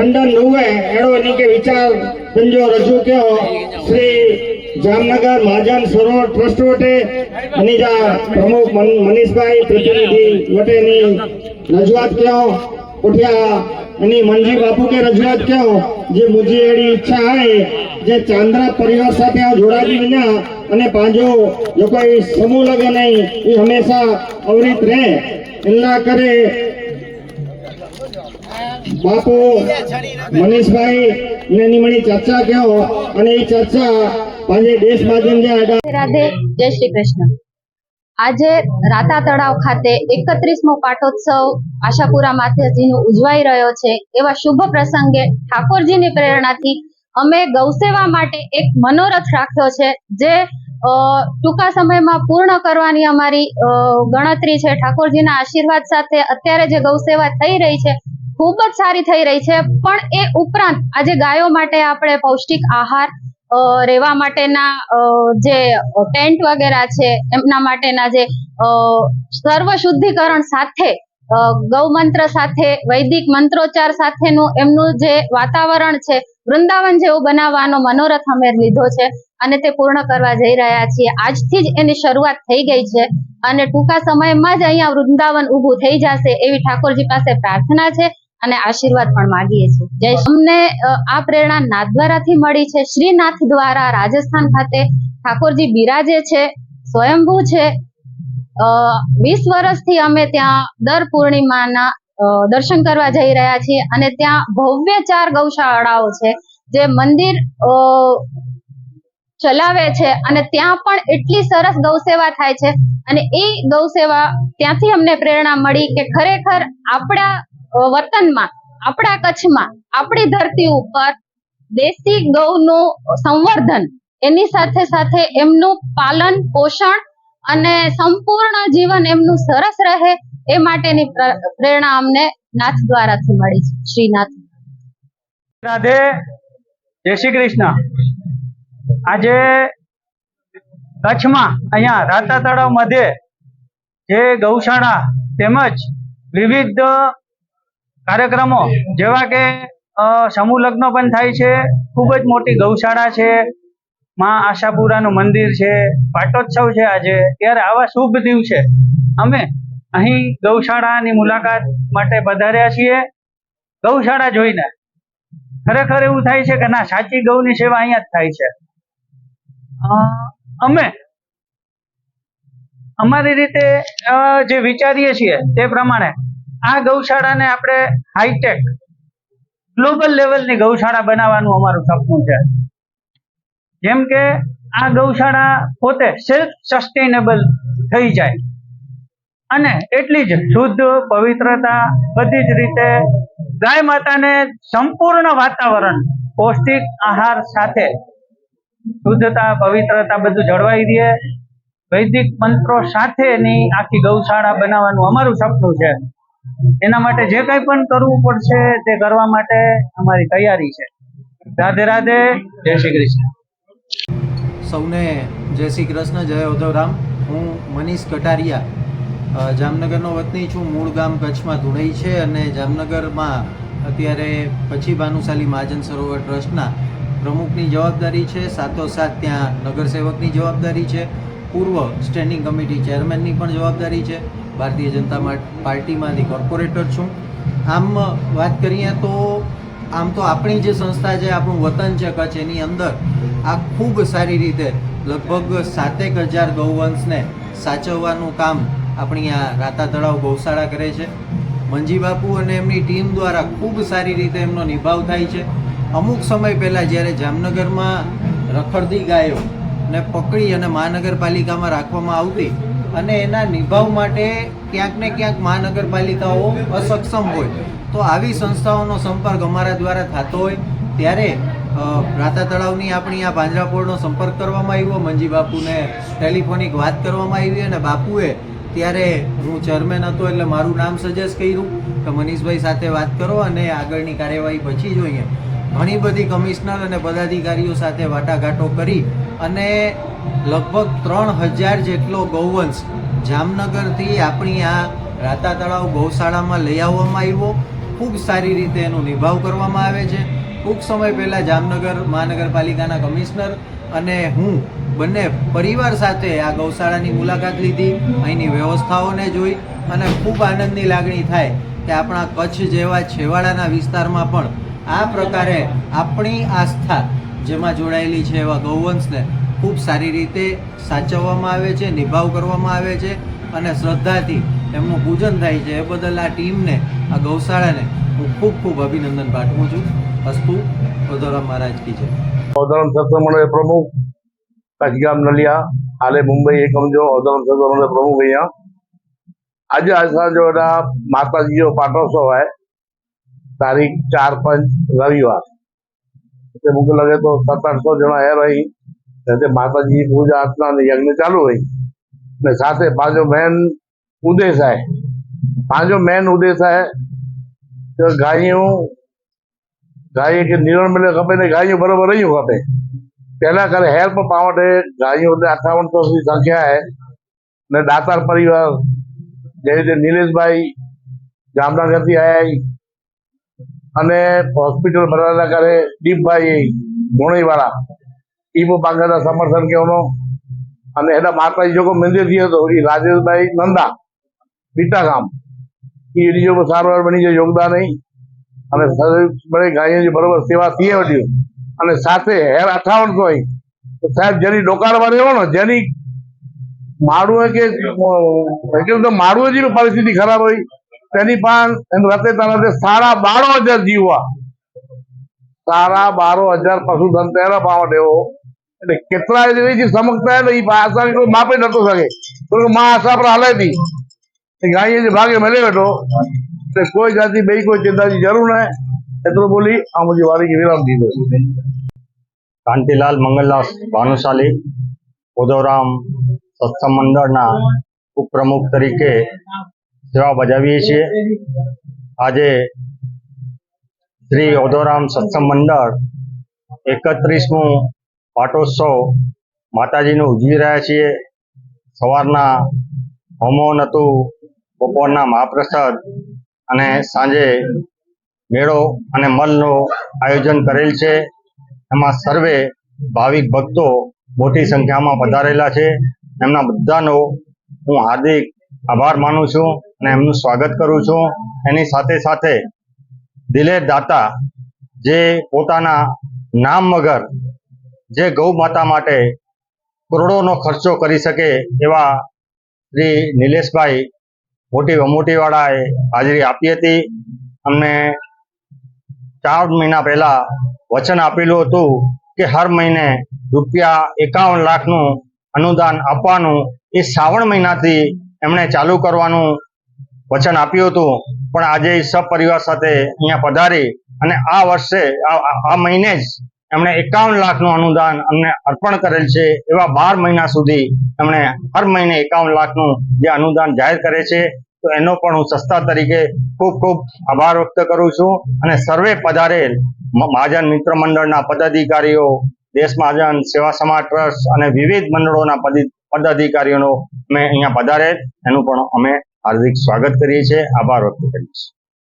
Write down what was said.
ખંડન નુવે એડો નીકે વિચાર પંજો રજૂ કયો, શ્રી જામનગર મહાજન સરોવર ટ્રસ્ટ વટે અનીજા પ્રમુખ મનીષભાઈ પ્રતિનિધિ વટેની રજૂઆત કયો, ઉઠ્યા એની મનજી બાપુ કે રજૂઆત કયો, જે મુજી એડી ઈચ્છા હે જે ચાંદ્રા પરિવાર સાથે આ જોડાતી વિના, અને પાંજો જો કોઈ સમૂહ લગે નહીં, એ હંમેશા અવરિત રહે. એમના કરે બાપુ, મનીષભાઈ ને એની મણી ચર્ચા કયો અને એ ચર્ચા પાંજે દેશ જે રાધે, જય શ્રી કૃષ્ણ. આજે રાતા તળાવ ખાતે એકત્રીસમો પાટોત્સવ આશાપુરા માતાજીનું ઉજવાઈ રહ્યો છે. એવા શુભ પ્રસંગે ઠાકોરજીની પ્રેરણાથી અમે ગૌસેવા માટે એક મનોરથ રાખ્યો છે, જે ટૂંકા સમયમાં પૂર્ણ કરવાની અમારી ગણતરી છે. ઠાકોરજીના આશીર્વાદ સાથે અત્યારે જે ગૌસેવા થઈ રહી છે ખૂબ જ સારી થઈ રહી છે. પણ એ ઉપરાંત આજે ગાયો માટે આપણે પૌષ્ટિક આહાર રહેવા માટેના જે ટેન્ટ વગેરે છે, એમના માટેના જે સર્વ શુદ્ધિકરણ સાથે ગૌમંત્ર સાથે, વૈદિક મંત્રોચ્ચાર સાથેનું એમનું જે વાતાવરણ છે, વૃંદાવન જેવું બનાવવાનો મનોરથ અમે લીધો છે અને તે પૂર્ણ કરવા જઈ રહ્યા છીએ. આજથી જ એની શરૂઆત થઈ ગઈ છે અને ટૂંકા સમયમાં જ અહીંયા વૃંદાવન ઊભું થઈ જશે એવી ઠાકોરજી પાસે પ્રાર્થના છે. અને આશીર્વાદ પણ માગીએ છીએ. જય અમને આ પ્રેરણા નાથ દ્વારાથી મળી છે. શ્રીનાથ દ્વારા રાજસ્થાન ખાતે ઠાકોરજી બિરાજે છે, સ્વયંભૂ છે. વીસ વર્ષથી અમે ત્યાં દર પૂર્ણિમાના દર્શન કરવા જઈ રહ્યા છીએ અને ત્યાં ભવ્ય ચાર ગૌશાળાઓ છે, જે મંદિર ચલાવે છે અને ત્યાં પણ એટલી સરસ ગૌસેવા થાય છે. અને એ ગૌસેવા ત્યાંથી અમને પ્રેરણા મળી કે ખરેખર આપણા વતનમાં આપણા કચ્છમાં, આપણી ધરતી ઉપર દેશી ગૌનું સંવર્ધન, એની સાથે સાથે એમનું પાલન, પોષણ અને સંપૂર્ણ જીવન એમનું સરસ રહે, એ માટેની પ્ર- પ્રેરણા અમને નાથ દ્વારાથી મળી છે. શ્રીનાથ. રાધે, જય શ્રી કૃષ્ણ. આજે કચ્છમાં, અહીંયા રાતા તળાવ મધ્યે જે ગૌશાળા તેમજ વિવિધ કાર્યક્રમો જેવા કે સમૂહ લગ્ન પણ થાય છે ખૂબ જ મોટી ગૌશાળા છે માં આશાપુરાનું મંદિર છે પાટોત્સવ છે આજે ત્યારે આવા શુભ દિવસે અમે અહીં ગૌશાળાની મુલાકાત માટે પધાર્યા છીએ. ગૌશાળા જોઈને ખરેખર એવું થાય છે કે ના સાચી ગૌની સેવા અહીંયા જ થાય છે. અ, અમે અમારી રીતે જે વિચારીએ છીએ તે પ્રમાણે આ ગૌશાળાને આપણે હાઈટેક ગ્લોબલ લેવલની ગૌશાળા બનાવવાનું અમારું સપનું છે. જેમ કે આ ગૌશાળા પોતે સેલ્ફ સસ્ટેનેબલ થઈ જાય. અને એટલી જ શુદ્ધ, પવિત્રતા, બધી જ રીતે ગાય માતાને સંપૂર્ણ વાતાવરણ, પૌષ્ટિક આહાર સાથે શુદ્ધતા, પવિત્રતા બધું જળવાઈ રહે. વૈદિક મંત્રો સાથેની આખી ગૌશાળા બનાવવાનું અમારું સપનું છે. એના માટે જે કંઈ પણ કરવું પડશે તે કરવા માટે અમારી તૈયારી છે. રાધે રાધે, જય શ્રી કૃષ્ણ. સૌને જય શ્રી કૃષ્ણ, જય ઉદ્ધવરામ હું મનીષ કટારિયા જામનગરનો વતની છું. મૂળ ગામ કચ્છમાં ધુણઈ છે અને જામનગરમાં અત્યારે પછી ભાનુશાલી મહાજન સરોવર ટ્રસ્ટના પ્રમુખની જવાબદારી છે. સાથોસાથ ત્યાં નગરસેવકની જવાબદારી છે. પૂર્વ સ્ટેન્ડિંગ કમિટી ચેરમેનની પણ જવાબદારી છે. ભારતીય જનતા પાર્ટીમાંથી કોર્પોરેટર છું. આમ, વાત કરીએ તો આમ તો આપણી જે સંસ્થા છે, આપણું વતન છે, કચ્છ, એની અંદર આ ખૂબ સારી રીતે લગભગ સાતેક હજાર ગૌવંશને સાચવવાનું કામ આપણી આ રાતા તળાવ ગૌશાળા કરે છે. મંજી બાપુ અને એમની ટીમ દ્વારા ખૂબ સારી રીતે એમનો નિભાવ થાય છે. અમુક સમય પહેલાં જ્યારે જામનગરમાં રખડતી ગાયો ને પકડી અને મહાનગરપાલિકામાં રાખવામાં આવતી અને એના નિભાવ માટે ક્યાંક ને ક્યાંક મહાનગરપાલિકાઓ અસક્ષમ હોય. તો આવી સંસ્થાઓનો સંપર્ક અમારા દ્વારા થતો હોય. ત્યારે રાતા તળાવની આપણી આ પાંજરાપોળનો સંપર્ક કરવામાં આવ્યો, મંજી બાપુને ટેલિફોનિક વાત કરવામાં આવી અને બાપુએ ત્યારે હું ચેરમેન હતો એટલે મારું નામ સજેસ્ટ કર્યું કે મનીષભાઈ સાથે વાત કરો અને આગળની કાર્યવાહી પછી જોઈએ. ઘણી બધી કમિશનર અને પદાધિકારીઓ સાથે વાટાઘાટો કરી અને લગભગ ત્રણ હજાર જેટલો ગૌવંશ જામનગરથી આપણી આ રાતા તળાવ ગૌશાળામાં લઈ આવવામાં આવ્યો. ખૂબ સારી રીતે એનો નિભાવ કરવામાં આવે છે. ટૂંક સમય પહેલાં જામનગર મહાનગરપાલિકાના કમિશનર અને હું બંને પરિવાર સાથે આ ગૌશાળાની મુલાકાત લીધી, અહીંની વ્યવસ્થાઓને જોઈ અને ખૂબ આનંદની લાગણી થાય કે આપણા કચ્છ જેવા છેવાડાના વિસ્તારમાં પણ આ પ્રકારે આપણી આસ્થા જેમાં જોડાયેલી છે એવા ગૌવંશને ખૂબ સારી રીતે સાચવવામાં આવે છે, નિભાવ કરવામાં આવે છે અને શ્રદ્ધાથી એમનું પૂજન થાય છે. એ બદલ આ ટીમને, આ ગૌશાળાને હું ખૂબ ખૂબ અભિનંદન પાઠવું છું. અસ્તુ ઓધોરામ મહારાજ કી છે ઓધોરામ સત્સંગ પ્રમુખ કચ્છ નલિયા, હાલે મુંબઈ એકમ જો ઓધોરામ સત્સંગ પ્રમુખ અહીંયા. આજે અસાંજો માતાજીઓ પાટોત્સવ હોય, તારીખ ચાર પાંચ રવિવાર. એટલે મૂકી લાગે તો સાત આઠસો જણા એ રહી. સાથે માતાજી પૂજા અર્ચના અને યજ્ઞ ચાલુ હોય અને સાથે પાછો મેન ઉદય થાય. પાછો મેન ઉદય થાય તો ગાયું, ગાય કે નિરણ મળે ખપે ને ગાયું બરોબર રહ્યું ખપે. પહેલા કરે હેલ્પ પાવા માટે ગાયું એટલે અઠાવન સુધી સંખ્યા હે ને દાતાર પરિવાર, જે રીતે નિલેશભાઈ જામનગરથી આવ્યા અને હોસ્પિટલ ભરાયેલા કરે દીપભાઈ ધોણીવાળા પણ બાંગ્લાના સમર્થન કે ઉનો અને એના માતાજી જોકો મંદિર થયો હતો એ રાજેશભાઈ નંદા પીટા ગામ એ એની જો સારવાર બની જાય યોગદાન અને બધી ગાયોની બરોબર સેવા થઈ વળ્યું અને સાથે હેર અઠાવનસો હોય તો સાહેબ જેની ડોકાળમાં રહ્યો ને જેની માળું કે તો માળું પરિસ્થિતિ ખરાબ હોય. તેની પણ રતે તરતે સાડા બારો હજાર જીવવા. સારા બારો હજાર પશુ ધન તેરા પાવટ એવો એટલે કેટલા જે સમકતા એ આશા કોઈ માપે નતો શકે માં આશા પર હાલે હતી ભાગે મળે બેઠો એટલે કોઈ જાતિ બે કોઈ ચિંતાની જરૂર નહીં. એટલું બોલી, આ મુજબ વારી વિરામ દીધો. કાંતિલાલ મંગલદાસ ભાનુશાલી ઉદવરામ સત્સંગ મંડળના ઉપપ્રમુખ તરીકે સેવા બજાવીએ છીએ. આજે શ્રી ઓધોરામ સત્સંગ મંડળ એકત્રીસમું પાટોત્સવ માતાજીનું ઉજવી રહ્યા છીએ. સવારના હોમોન હતું, બપોરના મહાપ્રસાદ અને સાંજે મેળો અને મલનું આયોજન કરેલ છે. એમાં સર્વે ભાવિક ભક્તો મોટી સંખ્યામાં પધારેલા છે. એમના બધાનો હું હાર્દિક આભાર માનું છું અને એમનું સ્વાગત કરું છું. એની સાથે સાથે દિલેર દાતા જે પોતાના નામ વગર જે ગૌ માતા માટે કરોડોનો ખર્ચો કરી શકે એવા શ્રી નિલેશભાઈ મોટી વમોટીવાળાએ હાજરી આપી હતી. અમને ચાર મહિના પહેલા વચન આપેલું હતું કે હર મહિને રૂપિયા એકાવન લાખનું અનુદાન આપવાનું એ શ્રાવણ મહિનાથી એમણે ચાલુ કરવાનું વચન આપ્યું હતું. પણ આજે સપરિવાર સાથે અહીંયા પધારી અને આ વર્ષે આ- મહિને જ એમણે એકાવન લાખનું અનુદાન અમને અર્પણ કરેલ છે એવા બાર મહિના સુધી એમણે હર મહિને એકાવન લાખનું જે અનુદાન જાહેર કરે છે. તો એનો પણ હું સંસ્થા તરીકે ખૂબ ખૂબ આભાર વ્યક્ત કરું છું અને સર્વે પધારેલ મ- મહાજન મિત્ર મંડળના પદાધિકારીઓ, દેશ મહાજન, સેવા સમાજ ટ્રસ્ટ અને વિવિધ મંડળોના પદી- પદાધિકારીઓનો અમે અહીંયા પધારેલ. એનું પણ અમે હાર્દિક સ્વાગત કરીએ છીએ. આભાર વ્યક્ત કરીએ છીએ.